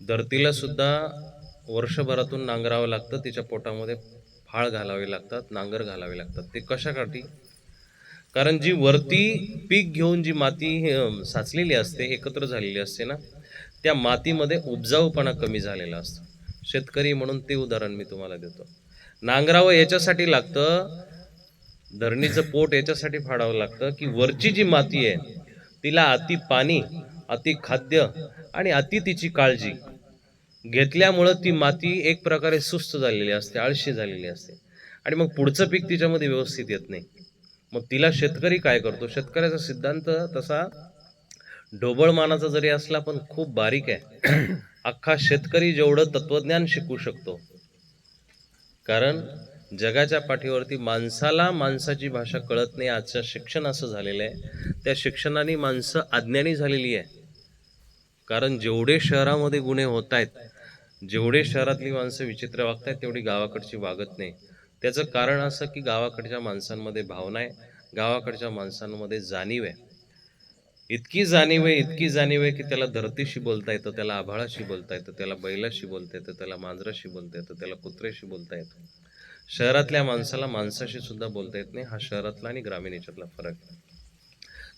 धरतीला सुद्धा वर्षभरातून नांगरावं लागतं. तिच्या पोटामध्ये फाळ घालावे लागतात नांगर घालावे लागतात. ते कशासाठी? कारण जी वरती पीक घेऊन जी माती साचलेली असते एकत्र झालेली असते ना त्या मातीमध्ये उपजाऊपणा कमी झालेला असतो. शेतकरी म्हणून ते उदाहरण मी तुम्हाला देतो. नांगरावं याच्यासाठी लागतं धरणीचं पोट याच्यासाठी फाडावं लागतं की वरची जी माती आहे तिला अति पाणी अति खाद्य आणि अति तिची काळजी. घेतल्यामुळं ती माती एक प्रकारे सुस्त झालेली असते आळशी झालेली असते. आणि मग पुढचं पीक तिच्यामध्ये व्यवस्थित येत नाही. मग तिला शेतकरी काय करतो? शेतकऱ्याचा सिद्धांत तसा ढोबळमानाचा जरी असला पण खूप बारीक आहे. अख्खा शेतकरी जेवढं तत्वज्ञान शिकू शकतो कारण जगाच्या पाठीवरती माणसाला माणसाची भाषा कळत नाही. आजचं शिक्षण असं झालेलं आहे. त्या शिक्षणाने माणसं अज्ञानी झालेली आहे. कारण जेवढे शहरामध्ये गुन्हे होत आहेत जेवढे शहरातली माणसं विचित्र वागत आहेत तेवढी गावाकडची वागत नाही. त्याचं कारण असं की गावाकडच्या माणसांमध्ये भावना आहे गावाकडच्या माणसांमध्ये जाणीव आहे. इतकी जाणीव आहे इतकी जाणीव आहे की त्याला धरतीशी बोलता येतं त्याला आभाळाशी बोलता येतं त्याला बैलाशी बोलता येतं त्याला मांजराशी बोलता येतं त्याला कुत्र्याशी बोलता येतं. शहरातल्या माणसाला माणसाशी सुद्धा बोलता येत नाही. हा शहरातला आणि ग्रामीण याच्यातला फरक आहे.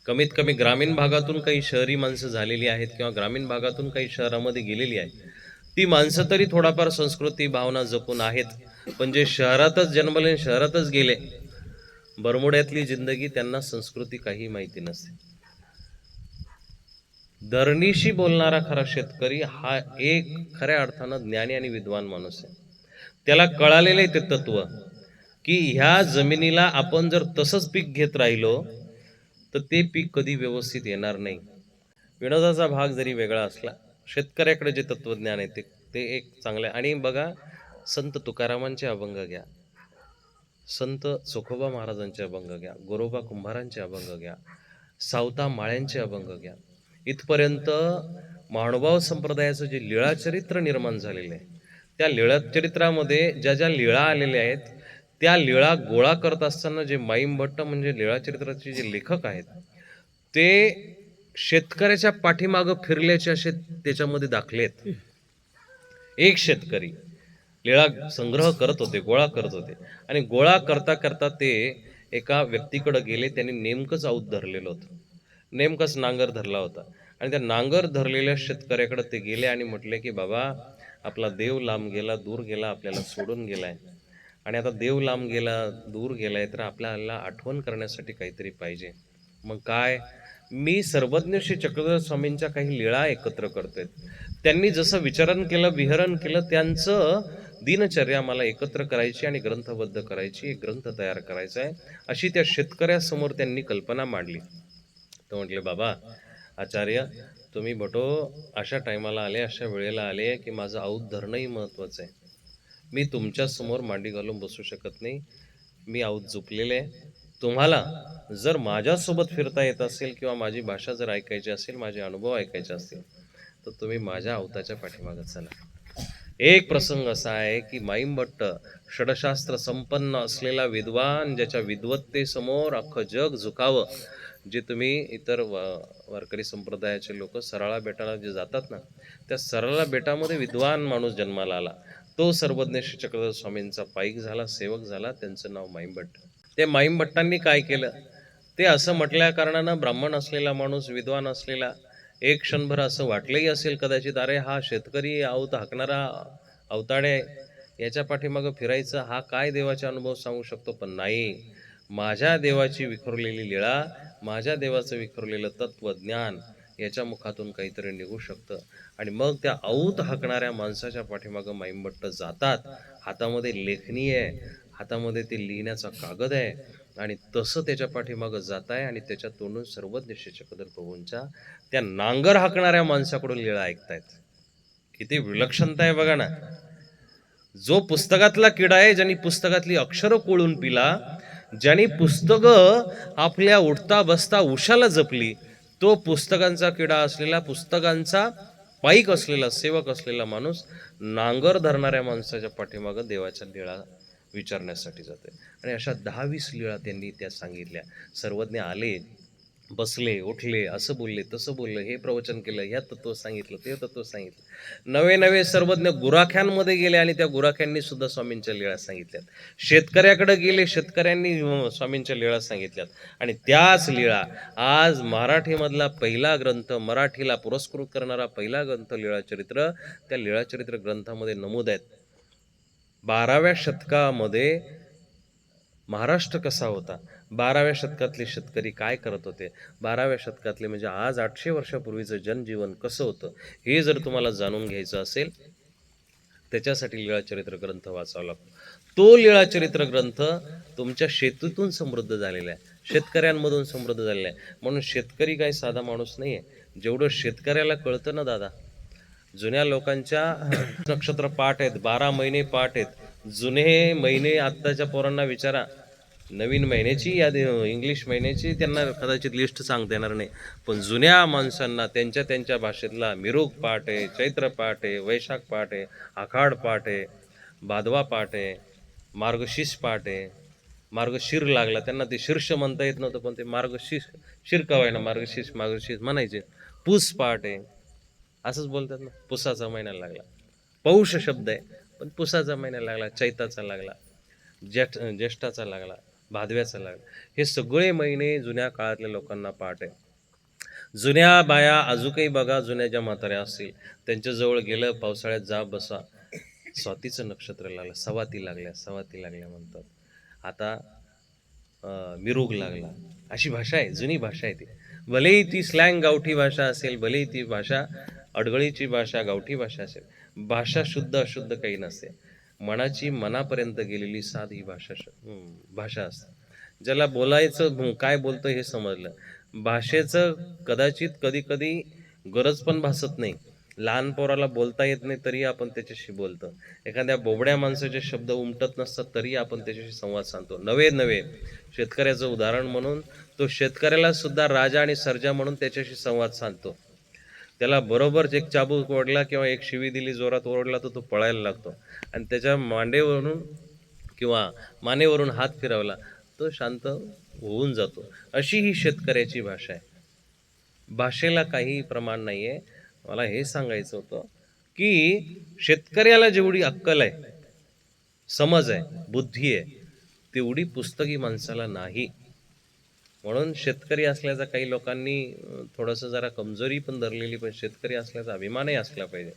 कमीत कमी ग्रामीण भागातून काही शहरी माणसं झालेली आहेत किंवा ग्रामीण भागातून काही शहरामध्ये गेलेली आहेत ती माणसं तरी थोडाफार संस्कृती भावना जपून आहेत. पण जे शहरातच जन्मले शहरातच गेले बरमुड्यातली जिंदगी त्यांना संस्कृती काही माहिती नसते. धरणीशी बोलणारा खरा शेतकरी हा एक खऱ्या अर्थानं ज्ञानी आणि विद्वान माणूस आहे. त्याला कळालेलं आहे ते तत्व की ह्या जमिनीला आपण जर तसंच पीक घेत राहिलो तर ते पीक कधी व्यवस्थित येणार नाही. विनोदाचा भाग जरी वेगळा असला शेतकऱ्याकडे जे तत्वज्ञान आहे ते ते एक चांगलं आहे. आणि बघा संत तुकारामांचे अभंग घ्या. संत चोखोबा महाराजांचे अभंग घ्या. गोरोबा कुंभारांचे अभंग घ्या. सावता माळ्यांचे अभंग घ्या. इथपर्यंत महानुभाव संप्रदायाचं जे लीळाचरित्र निर्माण झालेलं आहे त्या लीळाचरित्रामध्ये ज्या ज्या लीळा आलेल्या आहेत त्या लीळा गोळा करत असताना जे माईम भट्ट म्हणजे लीळाचरित्राचे जे लेखक आहेत ते शेतकऱ्याच्या पाठीमागं फिरल्याचे असे त्याच्यामध्ये दाखले आहेत. एक शेतकरी लीळा संग्रह करत होते गोळा करत होते आणि गोळा करता करता ते एका व्यक्तीकडे गेले त्यांनी नेमकंच आऊत धरलेलं होतं. नेमकंच नांगर धरला होता. आणि त्या नांगर धरलेल्या शेतकऱ्याकडे ते गेले आणि म्हटले की बाबा आपला देव लांब गेला दूर गेला आपल्याला सोडून गेलाय. आणि आता देव लांब गेला दूर गेलाय तर आपल्याला आठवण करण्यासाठी काहीतरी पाहिजे. मग काय? मी सर्वज्ञ श्री चक्रधर स्वामींच्या काही लीळा एकत्र करतोय. त्यांनी जसं विचारण केलं विहरण केलं त्यांचं दिनचर्या मला एकत्र करायची आणि ग्रंथबद्ध करायची एक ग्रंथ तयार करायचा आहे. अशी त्या शेतकऱ्यासमोर त्यांनी कल्पना मांडली. तर म्हटले बाबा आचार्य तुम्ही भटो अशा टायमाला आले अशा वेळेला आले की माझं आऊत धरणंही महत्त्वाचं आहे. मी तुमच्यासमोर मांडी घालून बसू शकत नाही. मी आऊत झुपलेले आहे. तुम्हाला जर माझ्यासोबत फिरता येत असेल किंवा माझी भाषा जर ऐकायची असेल माझे अनुभव ऐकायचे असतील तर तुम्ही माझ्या अवताच्या पाठीमागं चला. एक प्रसंग असा आहे की माईम भट्ट षडशास्त्र संपन्न असलेला विद्वान ज्याच्या विद्वत्तेसमोर अख्खं जग झुकावं जे तुम्ही इतर व वारकरी संप्रदायाचे लोक सरळा बेटाला जे जातात ना त्या सरळा बेटामध्ये विद्वान माणूस जन्माला आला. तो सर्वज्ञ चक्रधर स्वामींचा पाईक झाला सेवक झाला त्यांचं नाव माईम भट्ट ते माईम भट्टांनी काय केलं? ते असं म्हटल्या कारणानं ब्राह्मण असलेला माणूस विद्वान असलेला एक क्षणभर असं वाटलंही असेल कदाचित अरे हा शेतकरी आऊत हाकणारा अवताडे आहे. याच्या पाठीमागं फिरायचं हा काय देवाचा अनुभव सांगू शकतो? पण नाही. माझ्या देवाची विखुरलेली लीळा माझ्या देवाचं विखुरलेलं तत्वज्ञान याच्या मुखातून काहीतरी निघू शकतं. आणि मग त्या औत हाकणाऱ्या माणसाच्या पाठीमागं माईंबट्ट जातात. हातामध्ये लेखणी आहे. हातामध्ये ते लिहिण्याचा कागद आहे. आणि तसं त्याच्या पाठीमागं जात आहे आणि त्याच्या तोंडून सर्वज्ञ कदर प्रभूंच्या त्या नांगर हाकणाऱ्या माणसाकडून लीळा ऐकतायत. किती विलक्षणता आहे बघा ना. जो पुस्तकातला किडा आहे ज्यांनी पुस्तकातली अक्षरं कोळून पिला ज्यांनी पुस्तकं आपल्या उठता बसता उशाला जपली तो पुस्तकांचा किडा असलेला पुस्तकांचा पाईक असलेला सेवक असलेला माणूस नांगर धरणाऱ्या माणसाच्या पाठीमागं देवाच्या लीळा विचारण्यासाठी जाते आणि अशा दहा वीस लीळा त्यांनी त्या सांगितल्या. सर्वज्ञ आले बसले उठले असं बोलले तसं बोललं हे प्रवचन केलं ह्या तत्व सांगितलं ते तत्व सांगितलं. नवे नवे सर्वज्ञ गुराख्यांमध्ये गेले आणि त्या गुराख्यांनी सुद्धा स्वामींच्या लीळा सांगितल्यात. शेतकऱ्याकडे गेले शेतकऱ्यांनी स्वामींच्या लीळा सांगितल्यात. आणि त्याच लीळा आज मराठीमधला पहिला ग्रंथ मराठीला पुरस्कृत करणारा पहिला ग्रंथ लीळाचरित्र त्या लीळाचरित्र ग्रंथामध्ये नमूद आहेत. बाराव्या शतकामध्ये महाराष्ट्र कसा होता? बाराव्या शतकातले शेतकरी काय करत होते? बाराव्या शतकातले म्हणजे आज आठशे वर्षापूर्वीचं जनजीवन कसं होतं? हे जर तुम्हाला जाणून घ्यायचं असेल त्याच्यासाठी लीळाचरित्र ग्रंथ वाचावा लागतो. तो लीळाचरित्र ग्रंथ तुमच्या शेतीतून समृद्ध झालेला आहे. शेतकऱ्यांमधून समृद्ध झालेला आहे. म्हणून शेतकरी काही साधा माणूस नाही आहे जेवढं शेतकऱ्याला कळतं ना दादा जुन्या लोकांच्या नक्षत्र पाठ आहेत बारा महिने पाठ आहेत. जुने महिने आत्ताच्या पोरांना विचारा. नवीन महिन्याची यादी इंग्लिश महिन्याची त्यांना कदाचित लिस्ट सांगता येणार नाही. पण जुन्या माणसांना त्यांच्या त्यांच्या भाषेतला मिरुग पाठ आहे चैत्र पाठ आहे वैशाख पाठ आहे आखाड पाठ आहे बादवा पाठ आहे मार्गशीर्ष पाठ आहे मार्गशीर लागला त्यांना ते शीर्ष म्हणता येत नव्हतं पण ते मार्गशीर्ष शिरकावायना मार्गशीर्ष मार्गशीर्ष म्हणायचे. पूस पाठ आहे असंच बोलतात ना पुसाचा महिना लागला. पौष शब्द आहे पण पुसाचा महिना लागला चैताचा लागला ज्येष्ठ ज्येष्ठाचा लागला. भादव्याचा लागला हे सगळे महिने जुन्या काळातल्या लोकांना पाठ आहे. जुन्या बाया अजूकही बघा जुन्या ज्या म्हाताऱ्या असतील त्यांच्याजवळ गेलं पावसाळ्यात जा बसा. स्वातीचं नक्षत्र लागलं सवाती लागल्या सवाती लागल्या म्हणतात. आता अं, मिरुग लागला. अशी भाषा आहे जुनी भाषा आहे ती. भलेही ती स्लँग गावठी भाषा असेल भलेही ती भाषा अडगळीची भाषा गावठी भाषा असेल भाषा शुद्ध अशुद्ध काही नसेल. मनाची मनापर्यंत गेलेली साध ही भाषा श- भाषा असते. ज्याला बोलायचं काय बोलतं हे समजलं. भाषेचं कदाचित कधी कधी गरज पण भासत नाही. लहान पोराला बोलता येत नाही तरी आपण त्याच्याशी बोलतो. एखाद्या बोबड्या माणसाचे शब्द उमटत नसतात तरी आपण त्याच्याशी संवाद साधतो. नवे नवे. शेतकऱ्याचं उदाहरण म्हणून तो शेतकऱ्याला सुद्धा राजा आणि सर्जा म्हणून त्याच्याशी संवाद साधतो. त्याला बरोबरच एक चाबूक ओढला किंवा एक शिवी दिली जोरात ओरडला तर तो पळायला लागतो. आणि त्याच्या मांडेवरून किंवा मानेवरून हात फिरवला तो शांत होऊन जातो. अशी ही शेतकऱ्याची भाषा आहे. भाषेला काही प्रमाण नाही आहे मला हे सांगायचं होतं की शेतकऱ्याला जेवढी अक्कल आहे समज आहे बुद्धी आहे तेवढी पुस्तकी माणसाला नाही. म्हणून शेतकरी असल्याचा काही लोकांनी थोडंसं जरा कमजोरी पण धरलेली पण शेतकरी असल्याचा अभिमानही असला पाहिजे.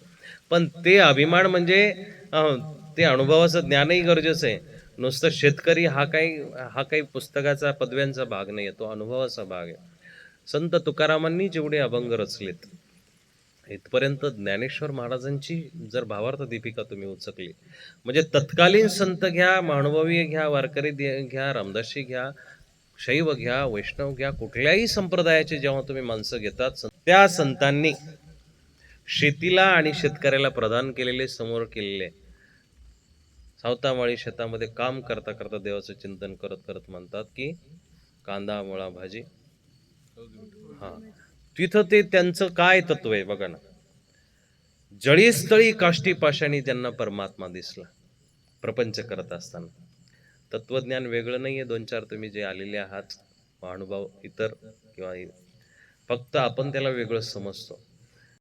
पण ते अभिमान म्हणजे ते अनुभवाचं ज्ञानही गरजेचं आहे. नुसतं शेतकरी हा काही हा काही पुस्तकाचा पदव्यांचा भाग नाही आहे तो अनुभवाचा भाग आहे. संत तुकारामांनी जेवढे अभंग रचलेत इथपर्यंत ज्ञानेश्वर महाराजांची जर भावार्थ दीपिका तुम्ही उचकली म्हणजे तत्कालीन संत घ्या महानुभवी घ्या वारकरी दे- घ्या रामदासी घ्या शैव घ्या वैष्णव घ्या कुठल्याही संप्रदायाचे जेव्हा तुम्ही माणसं घेतात त्या संतांनी शेतीला आणि शेतकऱ्याला प्रदान केलेले समोर केलेले सावतामाळी शेतामध्ये काम करता करता देवाचं चिंतन करत करत म्हणतात की कांदा मुळा भाजी. हा. तिथं ते त्यांचं काय तत्व आहे बघा ना. जळीस्थळी काष्टी पाशाणी त्यांना परमात्मा दिसला प्रपंच करत असताना. तत्वज्ञान वेगळं नाही आहे दोन चार तुम्ही जे आलेले आहात अनुभव इतर किंवा फक्त आपण त्याला वेगळं समजतो.